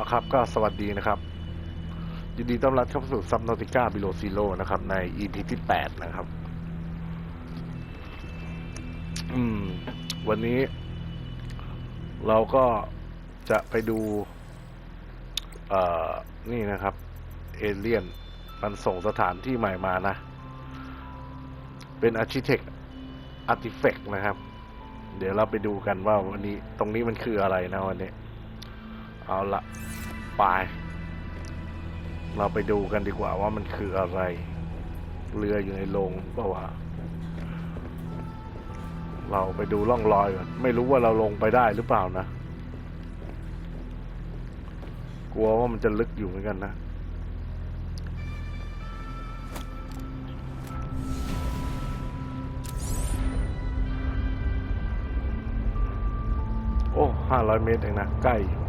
เอาครับก็สวัสดีนะครับ ยินดีต้อนรับเข้าสู่ซับนอติก้าบิโลซีโร่นะครับ ใน EP ที่แปดนะครับ อืม วันนี้ เราก็จะไปดู เอ่อ นี่นะครับ เอเลียน มันส่งสถานที่ใหม่มานะ เป็นอาร์ชิเทคอาร์ติเฟกนะครับ เดี๋ยวเราไปดูกันว่าวันนี้ ตรงนี้มันคืออะไรนะวันนี้ เอาละไป เราไปดูกันดีกว่าว่ามันคืออะไร เรืออยู่ในโรงเปล่าวะเราไปดูร่องรอยก่อนไม่รู้ว่าเราลงไปได้หรือเปล่านะ กลัวว่ามันจะลึกอยู่เหมือนกันนะโอ้ห้าร้อยเมตรเองนะ ใกล้อยู่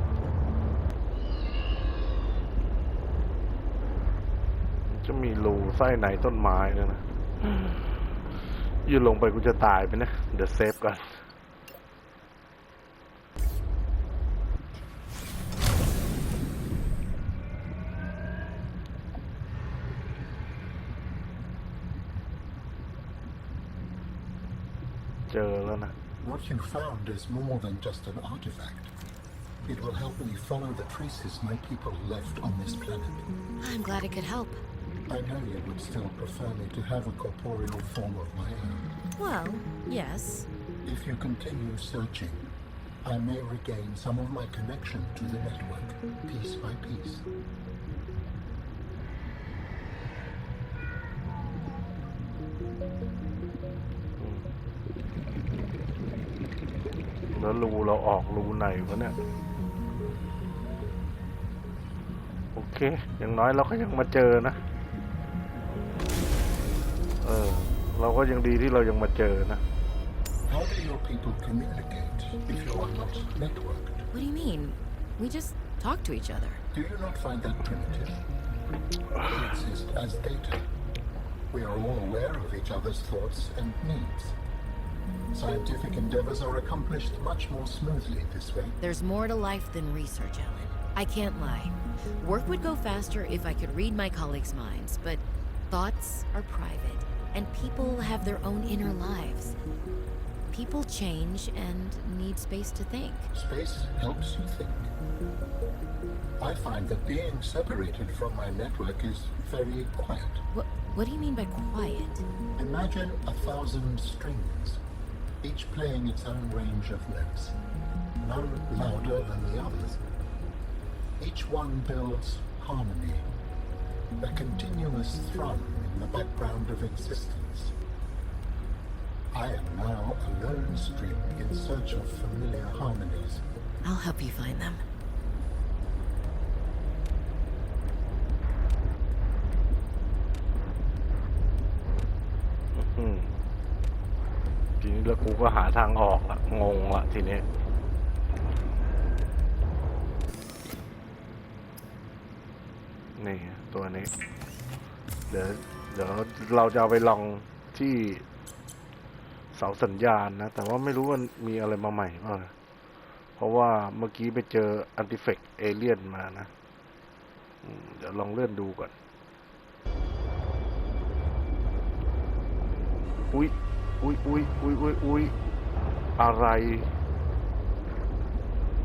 จะมีรูไส้ในต้นไม้แล้วยนะยืนลงไปกูจะตายไปนะ เดี๋ยวเซฟก่อนเจอแล้วนะ What you found is more than just an artifact. It will help me follow the traces my people left on this planet. I'm glad it could help. I know you would still prefer me to have a corporeal form of my own. Well, yes. If you continue searching, I may regain some of my connection to the network, piece by piece. แล้วรูเราออกรูไหนวะเนี่ย โอเค อย่างน้อยเราก็ยังมาเจอนะ เออ เราก็ยังดีที่เรายังมาเจอนะ How do your people communicate if you are not networked? What do you mean? We just talk to each other. Do you not find that primitive? We exist as data. We are all aware of each other's thoughts and needs. Scientific endeavors are accomplished much more smoothly this way. There's more to life than research, Ellen. I can't lie. Work would go faster if I could read my colleagues' minds, but thoughts are private, and people have their own inner lives. People change and need space to think. Space helps you think. I find that being separated from my network is very quiet. What, what do you mean by quiet? Imagine a thousand strings, each playing its own range of notes, none louder than the others. Each one builds harmony, a continuous thrum in the background of existence. I am now a lone string in search of familiar harmonies. I'll help you find them. อืมทีนี้แล้วกูก็หาทางออกละงงละทีนี้ นี่ ตัวนี้ เดี๋ยวเดี๋ยวเราจะเอาไปลองที่เสาสัญญาณนะ แต่ว่าไม่รู้ว่ามีอะไรมาใหม่เปล่านะเพราะว่าเมื่อกี้ไปเจออันติเฟกเอเลียนมานะเดี๋ยวลองเลื่อนดูก่อน อุ้ยอุ้ยอุ้ยอุ้ยอุ้ยอุ้ยอะไร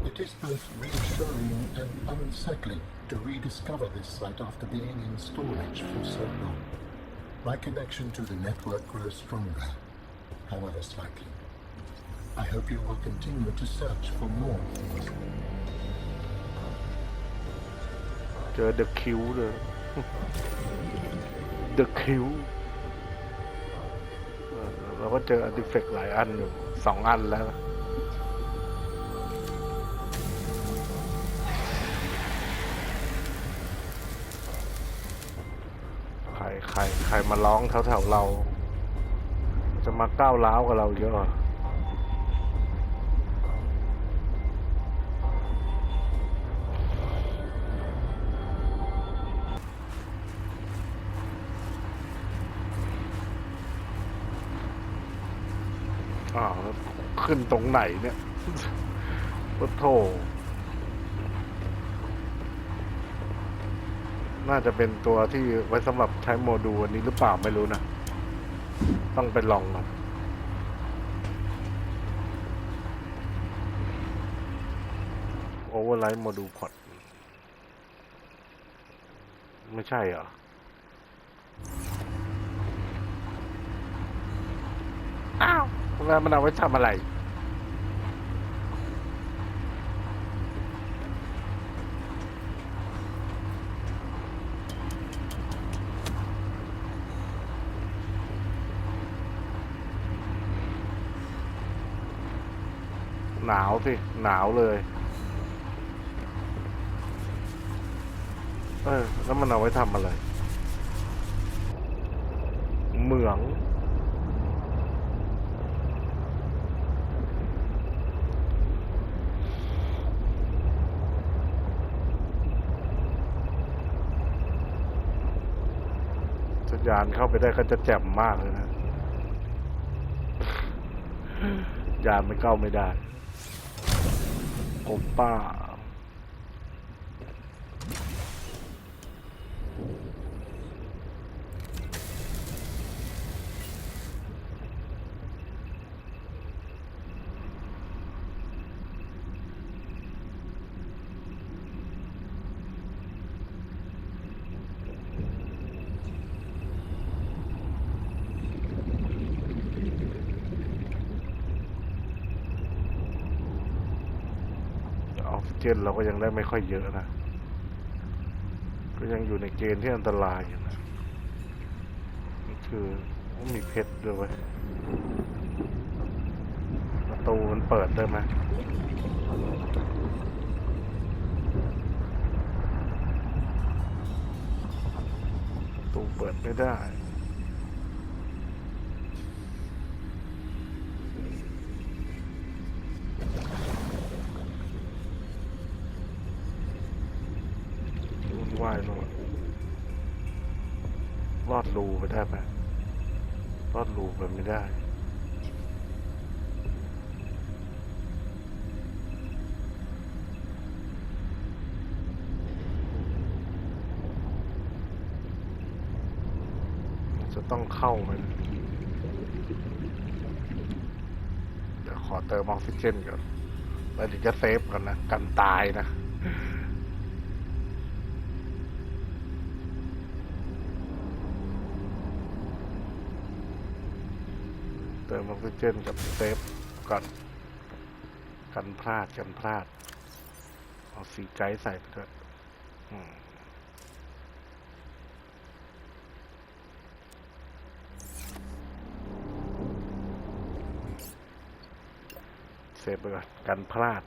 It is both reassuring and unsettling to rediscover this site after being in storage for so long. My connection to the network grows stronger, however slightly. I hope you will continue to search for more things. เจอเดอะคิวเลย เดอะคิวเราก็เจออันติเฟกหลายอันอยู่สองอันแล้ว ใครใครมาร้องแถวๆเรา จะมาก้าวร้าวกับเราเยอะอ้าวขึ้นตรงไหนเนี่ยโอ้โถ น่าจะเป็นตัวที่ไว้สำหรับใช้โมดูลอันนี้หรือเปล่าไม่รู้นะ ต้องไปลองก่อนโอเวอร์ไลท์โมดูลพอดไม่ใช่เหรออ้าวแล้วมันเอาไว้ทำอะไร หนาวสิ หนาวเลย เออ แล้วมันเอาไว้ทำอะไร เหมือง สัญญาณเข้าไปได้ก็จะแจ่มมากเลยนะยานไมันเข้าไม่ได้ ผมป้า ออกซิ เจนเราก็ยังได้ไม่ค่อยเยอะนะ ก็ยังอยู่ในเกณฑ์ที่อันตรายอยู่นะนี่คือโอ้มีเพชรด้วยเวยประตูมันเปิดได้ไหมประตูเปิดไม่ได้ ว่ายลยรอดรูไปได้ไหมรอดรูไปไม่ได้จะต้องเข้าไปนเดี๋ยวขอเติมออกซิเจนก่อน แล้วเดี๋ยวจะเซฟกันนะ กันตายนะ เติมออกซิเจนกับเซฟก่อนกันพลาดกันพลาด เอาสีไกด์ใส่ไปด้วยเซฟไปก่อนกันพลาด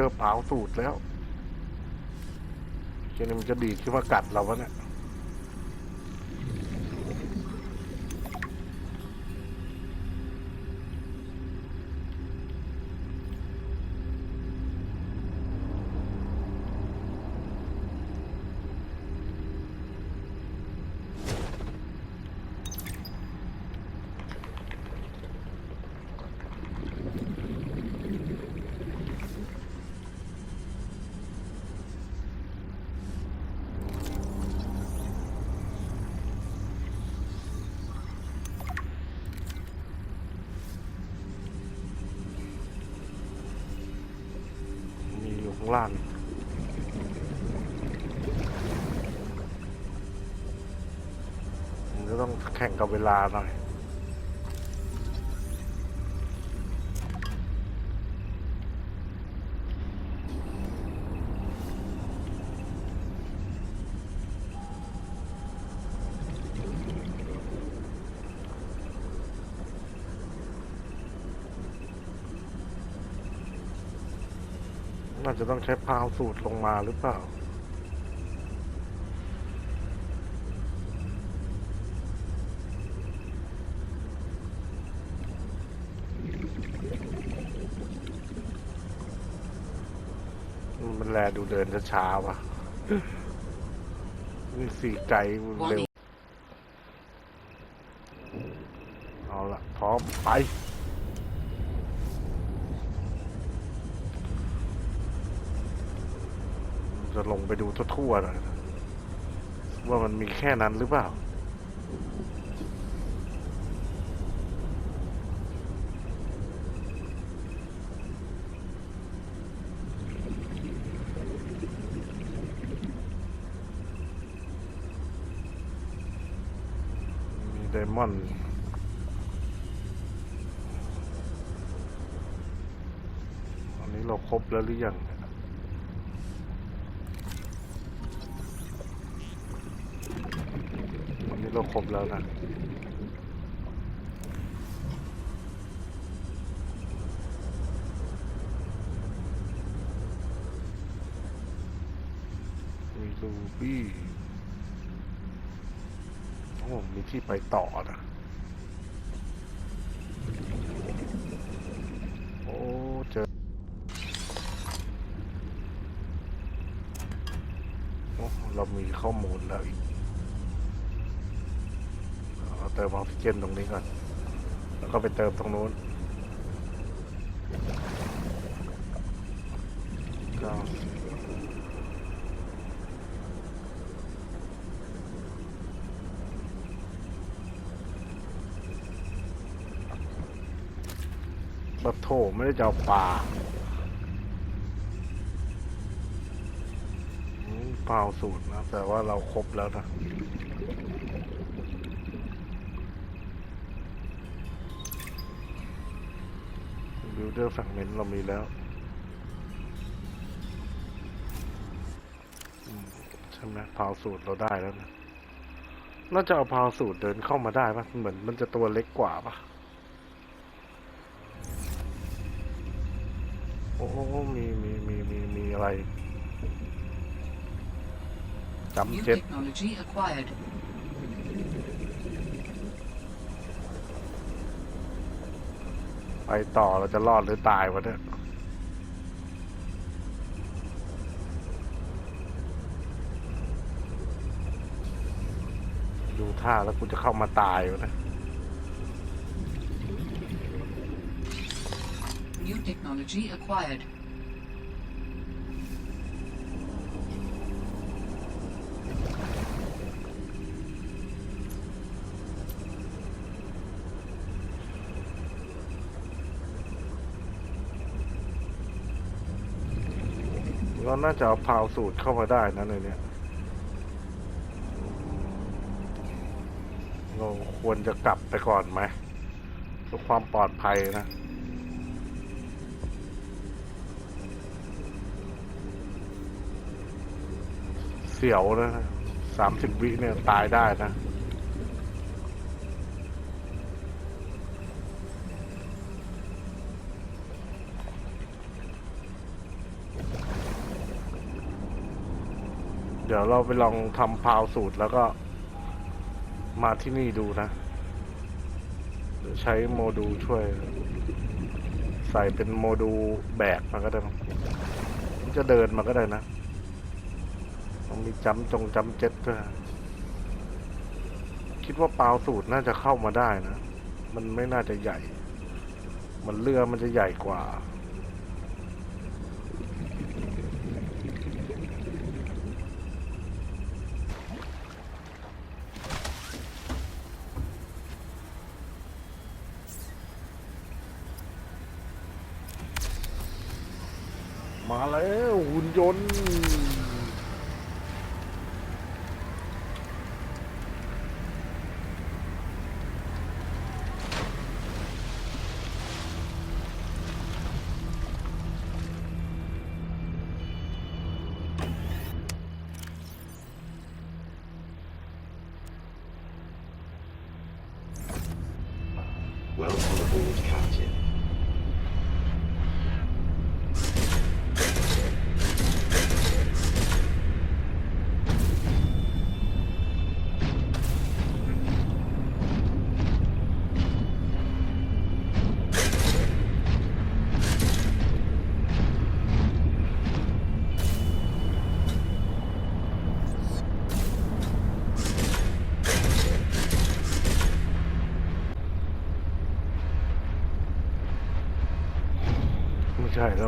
เจอเผาสูตรแล้วเจนี่มันจะดีดขึ้นมากัดเราวะเนี่ยางล่าง มันจะต้องแข่งกับเวลาหน่อย น่าจะต้องใช้พาวสูตรลงมาหรือเปล่า มันแลดูเดินช้าๆว่ะนี่สี่ไกลเร็ว เอาละพร้อม ไป จะลงไปดูทั่วๆหน่อยว่ามันมีแค่นั้นหรือเปล่า มีไดมอนด์อันนี้เราครบแล้วหรือยัง ครบแล้วนะมีลูบี้โอ้มีที่ไปต่อนะโอ้เจอโอ้เรามีข้อมูลแล้วอีก เติมออกซิเจนตรงนี้ก่อน แล้วก็ไปเติมตรงนู้นก้าสิบปะโถไม่ได้จะเอาปลาเปล่าสูตรนะ แต่ว่าเราครบแล้วนะ เดอร์แฟกเมนต์เรามีแล้วใช่ไหมพาวสูตรเราได้แล้วนะน่าจะเอาพาวสูตรเดินเข้ามาได้ปะเหมือนมันจะตัวเล็กกว่าปะโอ้โหมีมีมีมีมีอะไรจำเจ็ด ไปต่อเราจะรอดหรือตายวะเนี่ยดูท่าแล้วกูจะเข้ามาตายวะเนะ New technology acquired. เราน่าจะเอาพาวสูตรเข้ามาได้นะในเนี้ยเราควรจะกลับไปก่อนไหมเพื่อความปลอดภัยนะเสียวนะสามสิบวิเนี่ยตายได้นะ เดี๋ยวเราไปลองทำพาวสูตรแล้วก็ มาที่นี่ดูนะใช้โมดูลช่วย ใส่เป็นโมดูลแบกมาก็ได้มันจะเดินมาก็ได้นะต้องมีจัมป์จงจัมป์เจ็ตด้วยคิดว่าพาวสูตรน่าจะเข้ามาได้นะ มันไม่น่าจะใหญ่ มันเรือมันจะใหญ่กว่า มาแล้วหุ่นยนต์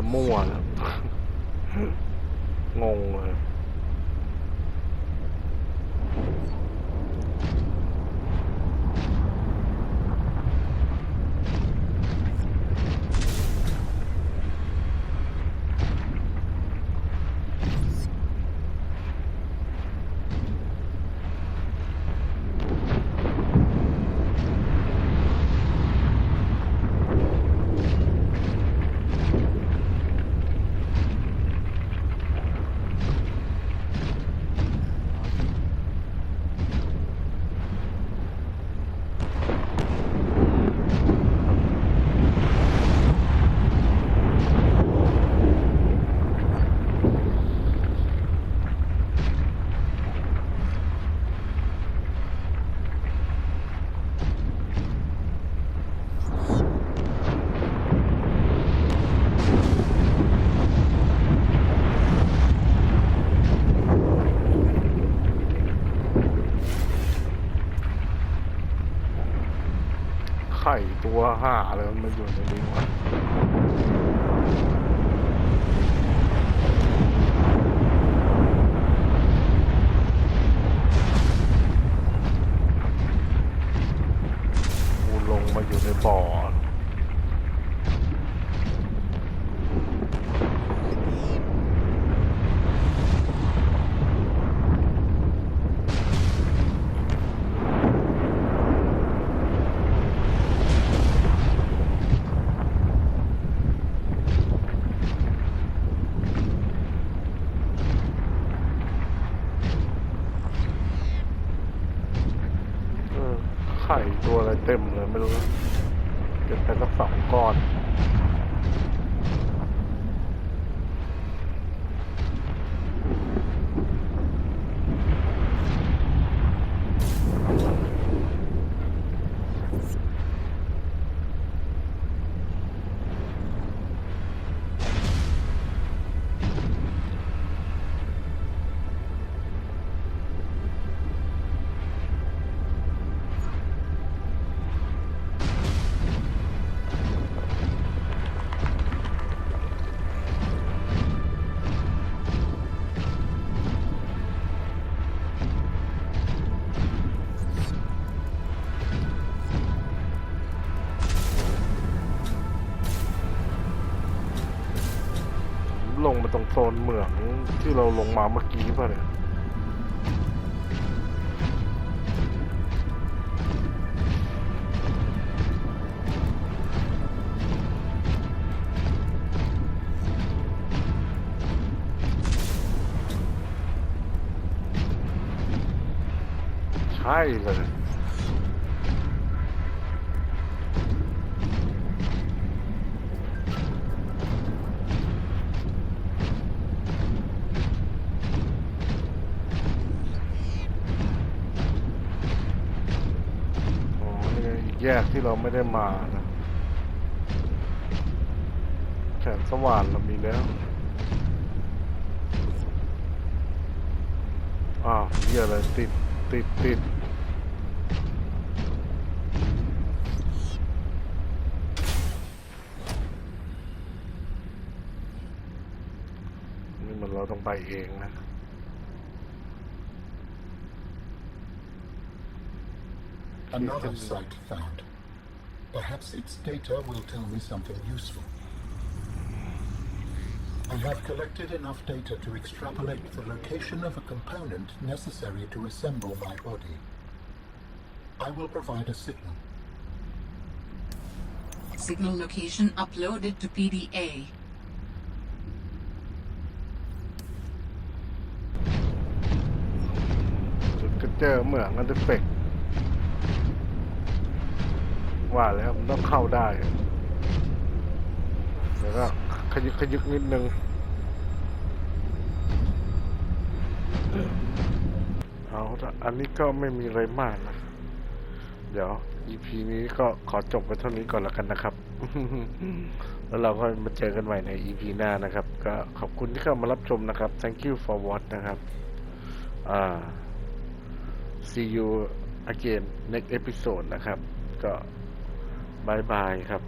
ม่ใช่แล้วมั่วแล้ว ง วัวห่าเลยมันมาอยู่ในนี้วะกูลงมาอยู่ในบ่อ เออไข่ตัวอะไร เต็มเลยไม่รู้ เก็บไปสักสองก้อน งมาตรงโซนเหมืองที่เราลงมาเมื่อกี้ป่ะเนี่ยใช่เลย ที่เราไม่ได้มานะแสงสว่างเรามีแล้ว อ้าวเยอะไรติดติดติดนี่มันเราต้องไปเองนะ Another site found. Perhaps its data will tell me something useful. I have collected enough data to extrapolate the location of a component necessary to assemble my body. I will provide a signal. Signal location uploaded to PDA. Kerja ว่าแล้วมันต้องเข้าได้แล้วก็ขยึกขยึกนิดนึงเอาละอันนี้ก็ไม่มีอะไรมากนะเดี๋ยว EP นี้ก็ขอจบไปเท่านี้ก่อนแล้วกันนะครับ แล้วเราก็มาเจอกันใหม่ใน EP หน้านะครับ ก็ขอบคุณที่เข้ามารับชมนะครับ thank you for watch นะครับอ่า see you again next episode นะครับ ก็ บายบายครับ